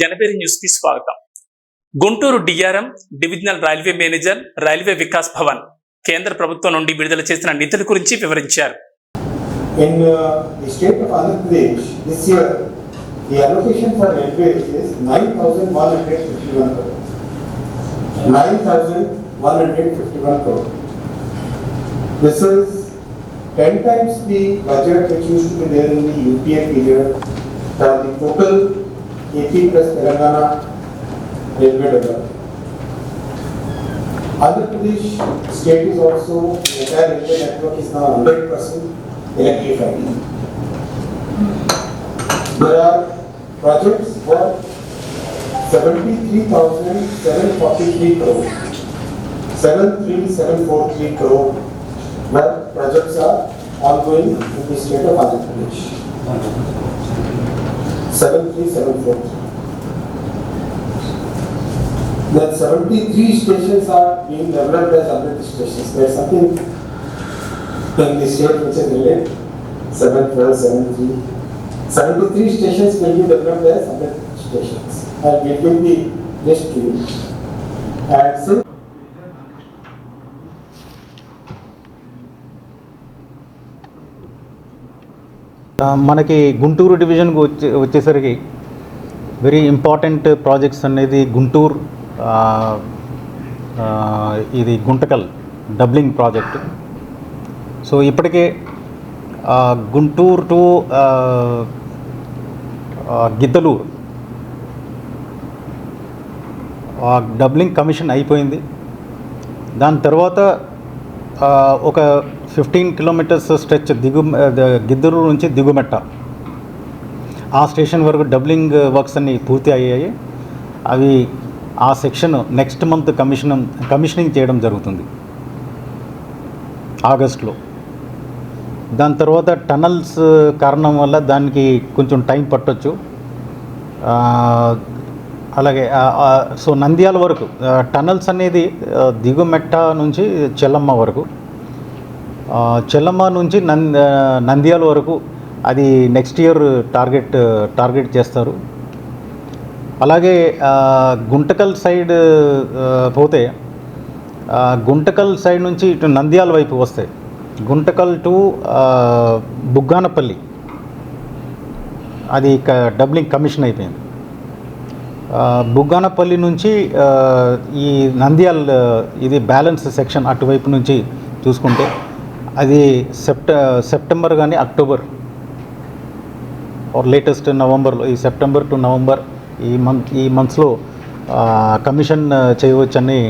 జనపేరి న్యూస్కి స్వాగతం. Guntur DRM divisional railway manager railway Vikas Bhavan కేంద్ర ప్రభుత్వం నుండి విడుదల చేసిన నిధుల గురించి వివరించారు. Ten the total Plus Telangana railway development. Andhra Pradesh state is also, the entire railway network is now 100% electrified. There are projects for 73,743 crore. 73743 crore where projects are ongoing in the state of Andhra Pradesh. 73743. Then seventy-three stations are being developed as Amrit stations. There's something in the state which is related, seven four, seven three. Seventy-three stations will be developed as Amrit stations. I will give the list to you. And since మనకి గుంటూరు డివిజన్కి వచ్చే వచ్చేసరికి very important projects అనేది గుంటూరు ఇది Guntakal doubling project so ఇప్పటికే Guntur to Giddalur doubling commission అయిపోయింది. దాని తర్వాత ఒక ఫిఫ్టీన్ కిలోమీటర్స్ స్ట్రెచ్ దిగు ద- గిద్దరు నుంచి దిగుమెట్ట. ఆ స్టేషన్ వరకు డబ్లింగ్ వర్క్స్ అన్ని పూర్తి అయ్యాయి. అవి ఆ section next month commission commissioning చేయడం జరుగుతుంది. ఆగస్ట్లో. దాని తర్వాత టనల్స్ కారణం వల్ల దానికి కొంచెం టైం పట్టొచ్చు. అలాగే సో నంద్యాల వరకు టనల్స్ అనేది దిగుమెట్ట నుంచి చెల్లమ్మ వరకు. చెల్లమ్మ నుంచి నంద నంద్యాల వరకు అది నెక్స్ట్ ఇయర్ టార్గెట్ టార్గెట్ చేస్తారు. అలాగే గుంటకల్ సైడ్ పోతే గుంటకల్ సైడ్ నుంచి ఇటు నంద్యాల వైపు వస్తాయి గుంటకల్ టు బుగ్గానపల్లి అది క డబ్లింగ్ కమిషన్ అయిపోయింది. బుగ్గానపల్లి నుంచి ఈ నంద్యాల్ ఇది బ్యాలెన్స్ సెక్షన్ అటువైపు నుంచి చూసుకుంటే అది సెప్ట సెప్టెంబర్ కానీ అక్టోబర్. ఆర్ లేటెస్ట్ నవంబర్లో ఈ సెప్టెంబర్ టు నవంబర్ ఈ మంత్ ఈ మంత్స్లో కమిషన్ చేయవచ్చని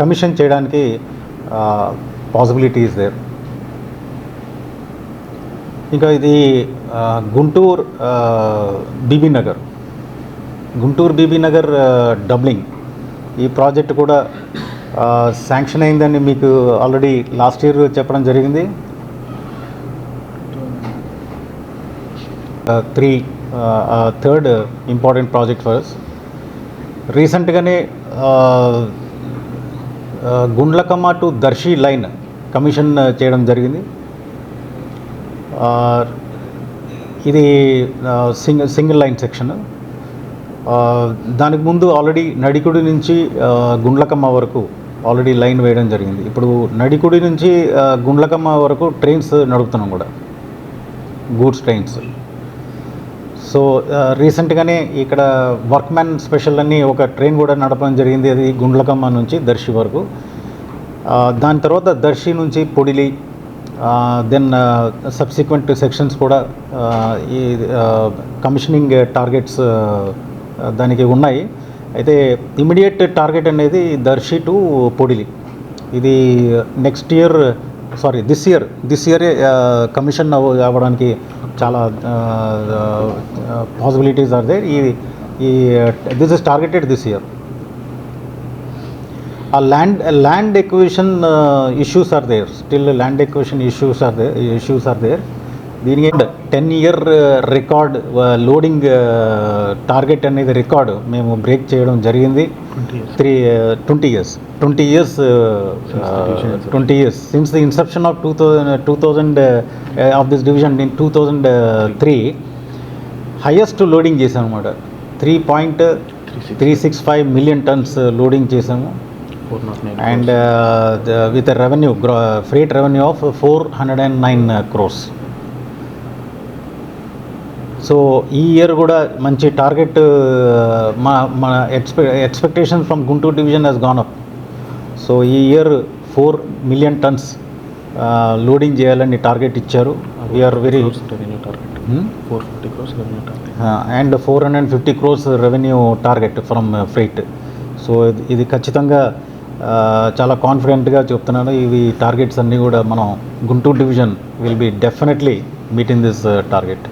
కమిషన్ చేయడానికి పాసిబిలిటీ ఇస్ దేర్ ఇంకా ఇది Guntur Bibinagar. Guntur Bibinagar doubling ఈ ప్రాజెక్ట్ కూడా శాంక్షన్ అయిందని మీకు ఆల్రెడీ లాస్ట్ ఇయర్ చెప్పడం జరిగింది. Three third important project for రీసెంట్గానే Gundlakamma to Darsi line commission చేయడం జరిగింది. ఇది సింగిల్ సింగిల్ లైన్ సెక్షన్. దానికి ముందు ఆల్రెడీ నడికుడి నుంచి గుండ్లకమ్మ వరకు ఆల్రెడీ లైన్ వేయడం జరిగింది. ఇప్పుడు నడికుడి నుంచి గుండ్లకమ్మ వరకు ట్రైన్స్ నడుపుతున్నాం కూడా. Goods trains. సో రీసెంట్గానే ఇక్కడ వర్క్మ్యాన్ స్పెషల్ అని ఒక ట్రైన్ కూడా నడపడం జరిగింది. అది గుండ్లకమ్మ నుంచి దర్శి వరకు. దాని తర్వాత దర్శి నుంచి పొడిలి దెన్ సబ్సిక్వెంట్ సెక్షన్స్ కూడా ఈ కమిషనింగ్ టార్గెట్స్ దానికి ఉన్నాయి. అయితే ఇమీడియట్ టార్గెట్ అనేది దర్శి టు పొడిలి. ఇది next year sorry this year this ఇయరే కమిషన్ అవ్వడానికి చాలా పాసిబిలిటీస్ ఆర్ దేర్ ఈ ఈ this is targeted this year ఆ land land acquisition issues are there still land acquisition issues are there issues are there దీనికి ten year record loading target అనేది record మేము break చేయడం జరిగింది. Three twenty years twenty years twenty years since the inception of two thousand two thousand of this division in two thousand three highest loading చేసాం అనమాట three point three six five million tons loading చేసాము and with revenue freight revenue of four hundred and nine crores so ఈ year కూడా మంచి target మా మన ఎక్స్పె expectation from Guntur division has gone up so ఈ year four million tons loading చేయాలని target ఇచ్చారు. We are very revenue target four fifty crores revenue target and four hundred fifty crores revenue target from freight so ఇది- ఖచ్చితంగా ఆ, చాలా కాన్ఫిడెంట్గా చెప్తున్నాను. ఇవి టార్గెట్స్ అన్నీ కూడా మనం Guntur division will be definitely meet in this target